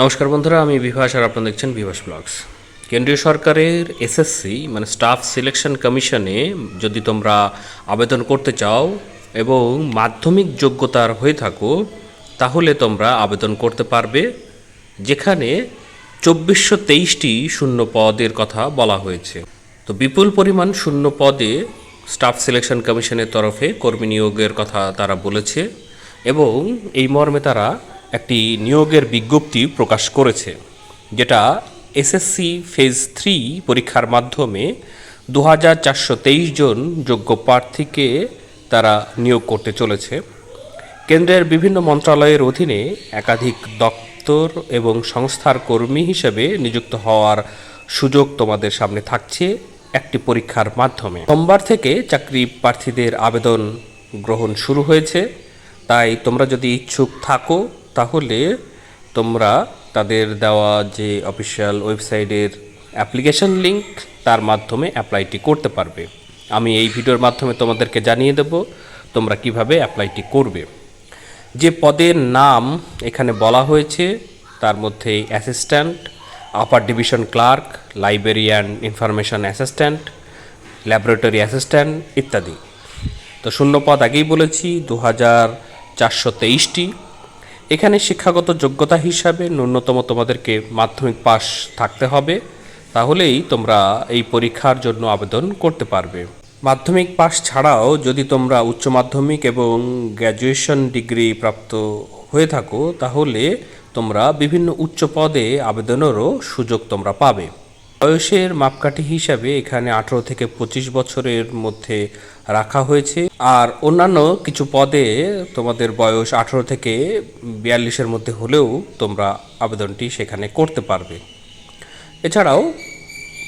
নমস্কার বন্ধুরা, আমি বিভাস আর আপনারা দেখছেন বিভাস ব্লগস। কেন্দ্রীয় সরকারের এসএসসি মানে স্টাফ সিলেকশন কমিশনে যদি তোমরা আবেদন করতে চাও এবং মাধ্যমিক যোগ্যতার হয়ে থাকো, তাহলে তোমরা আবেদন করতে পারবে, যেখানে চব্বিশশো তেইশটি শূন্য পদের কথা বলা হয়েছে। তো বিপুল পরিমাণ শূন্য পদে স্টাফ সিলেকশন কমিশনের তরফে কর্মী নিয়োগের কথা তারা বলেছে এবং এই মর্মে তারা একটি নিয়োগের বিজ্ঞপ্তি প্রকাশ করেছে, যেটা এসএসসি ফেজ থ্রি পরীক্ষার মাধ্যমে দু হাজার চারশো তেইশ জন যোগ্য প্রার্থীকে তারা নিয়োগ করতে চলেছে। কেন্দ্রের বিভিন্ন মন্ত্রণালয়ের অধীনে একাধিক দপ্তর এবং সংস্থার কর্মী হিসেবে নিযুক্ত হওয়ার সুযোগ তোমাদের সামনে থাকছে একটি পরীক্ষার মাধ্যমে। সোমবার থেকে চাকরি প্রার্থীদের আবেদন গ্রহণ শুরু হয়েছে, তাই তোমরা যদি ইচ্ছুক থাকো তাহলে তোমরা তাদের দেওয়া যে অফিসিয়াল ওয়েবসাইটের অ্যাপ্লিকেশন লিঙ্ক তার মাধ্যমে অ্যাপ্লাইটি করতে পারবে। আমি এই ভিডিওর মাধ্যমে তোমাদেরকে জানিয়ে দেব তোমরা কীভাবে অ্যাপ্লাইটি করবে। যে পদের নাম এখানে বলা হয়েছে, তার মধ্যে assistant upper division clerk librarian information assistant laboratory assistant ইত্যাদি। তো শূন্য পদ আগেই বলেছি দু হাজার চারশো তেইশটি। এখানে শিক্ষাগত যোগ্যতা হিসাবে ন্যূনতম তোমাদেরকে মাধ্যমিক পাস থাকতে হবে। তাহলেই তোমরা এই পরীক্ষার জন্য আবেদন করতে পারবে। মাধ্যমিক পাস ছাড়াও যদি তোমরা উচ্চ মাধ্যমিক এবং গ্র্যাজুয়েশন ডিগ্রি প্রাপ্ত হয়ে থাকো, তাহলে তোমরা বিভিন্ন উচ্চ পদে আবেদনেরও সুযোগ তোমরা পাবে। বয়সের মাপকাঠি হিসাবে এখানে আঠারো থেকে পঁচিশ বছরের মধ্যে রাখা হয়েছে। আর অন্যান্য কিছু পদে তোমাদের বয়স আঠারো থেকে বিয়াল্লিশের মধ্যে হলেও তোমরা আবেদনটি সেখানে করতে পারবে। এছাড়াও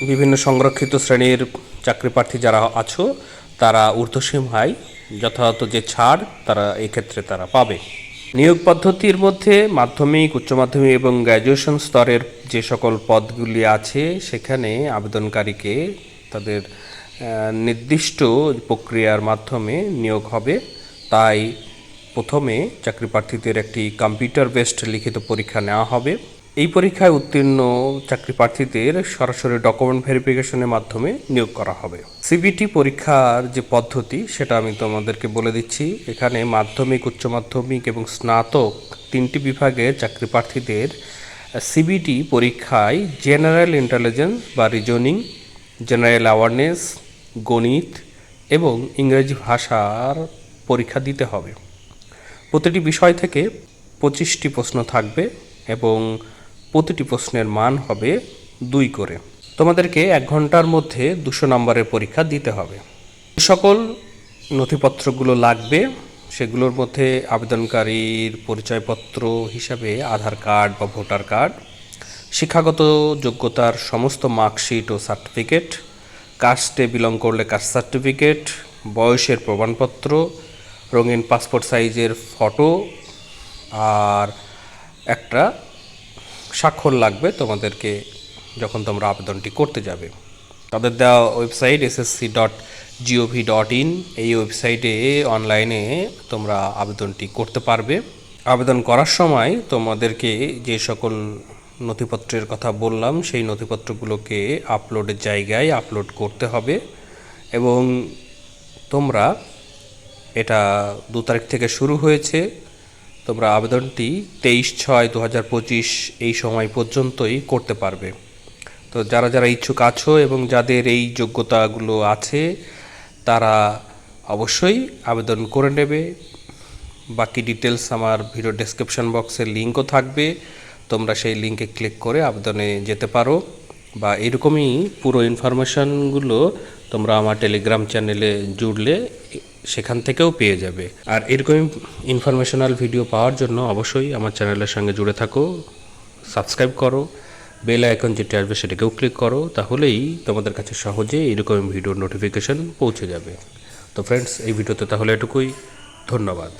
বিভিন্ন সংরক্ষিত শ্রেণির চাকরি প্রার্থী যারা আছো, তারা ঊর্ধ্বসীমায় যথাযথ যে ছাড় তারা এক্ষেত্রে তারা পাবে। নিয়োগ পদ্ধতির মধ্যে মাধ্যমিক, উচ্চ মাধ্যমিক এবং গ্র্যাজুয়েশন স্তরের যে সকল পদগুলি আছে, সেখানে আবেদনকারীকে তাদের নির্দিষ্ট প্রক্রিয়ার মাধ্যমে নিয়োগ হবে। তাই প্রথমে চাকরি প্রার্থীদের একটি কম্পিউটার বেসড লিখিত পরীক্ষা নেওয়া হবে। এই পরীক্ষায় উত্তীর্ণ চাকরি প্রার্থীদের সরাসরি ডকুমেন্ট ভেরিফিকেশনের মাধ্যমে নিয়োগ করা হবে। সিবিটি পরীক্ষার যে পদ্ধতি, সেটা আমি তোমাদেরকে বলে দিচ্ছি। এখানে মাধ্যমিক, উচ্চ মাধ্যমিক এবং স্নাতক তিনটি বিভাগের চাকরি প্রার্থীদের সিবিটি পরীক্ষায় জেনারেল ইন্টেলিজেন্স বা রিজনিং জেনারেল অ্যাওয়ারনেস গণিত এবং ইংরেজি ভাষার পরীক্ষা দিতে হবে। প্রতিটি বিষয় থেকে পঁচিশটি প্রশ্ন থাকবে এবং প্রতিটি প্রশ্নের মান হবে দুই করে। তোমাদেরকে এক ঘণ্টার মধ্যে দুশো নম্বরের পরীক্ষা দিতে হবে। সকল নথিপত্রগুলো লাগবে সেগুলোর মধ্যে আবেদনকারীর পরিচয়পত্র হিসাবে আধার কার্ড বা ভোটার কার্ড, শিক্ষাগত যোগ্যতার সমস্ত মার্কশিট ও সার্টিফিকেট, কাস্টে বিলং করলে কাস্ট সার্টিফিকেট, বয়সের প্রমাণপত্র, রঙিন পাসপোর্ট সাইজের ফটো আর একটা স্বাক্ষর লাগবে তোমাদেরকে যখন তোমরা আবেদনটি করতে যাবে। তাদের দেওয়া website SSC dot G O V dot in এই ওয়েবসাইটে অনলাইনে তোমরা আবেদনটি করতে পারবে। আবেদন করার সময় তোমাদেরকে যে সকল নথিপত্রের কথা বললাম, সেই নথিপত্রগুলোকে আপলোডের জায়গায় আপলোড করতে হবে এবং তোমরা এটা দু তারিখ থেকে শুরু হয়েছে। তোমরা আবেদনটি তেইশ ছয় দু হাজার পঁচিশ এই সময় পর্যন্তই করতে পারবে। তো যারা যারা ইচ্ছুক আছো এবং যাদের এই যোগ্যতাগুলো আছে তারা অবশ্যই আবেদন করে নেবে। বাকি ডিটেলস আমার ভিডিও ডেসক্রিপশন বক্সে লিঙ্কও থাকবে। তোমরা সেই লিঙ্কে ক্লিক করে আবেদনে যেতে পারো। বা এরকমই পুরো ইনফরমেশনগুলো তোমরা আমার টেলিগ্রাম চ্যানেলে জুড়লে সেখান থেকেও পেয়ে যাবে। আর এরকমই ইনফরমেশনাল ভিডিও পাওয়ার জন্য অবশ্যই আমার চ্যানেলের সঙ্গে জুড়ে থাকো। সাবস্ক্রাইব করো। বেল আইকন যেটা আসবে সেটাকেও ক্লিক করো, তাহলেই তোমাদের কাছে সহজে এরকম ভিডিও নোটিফিকেশান পৌঁছে যাবে। তো ফ্রেন্ডস এই ভিডিওতে তাহলে এটুকুই। ধন্যবাদ।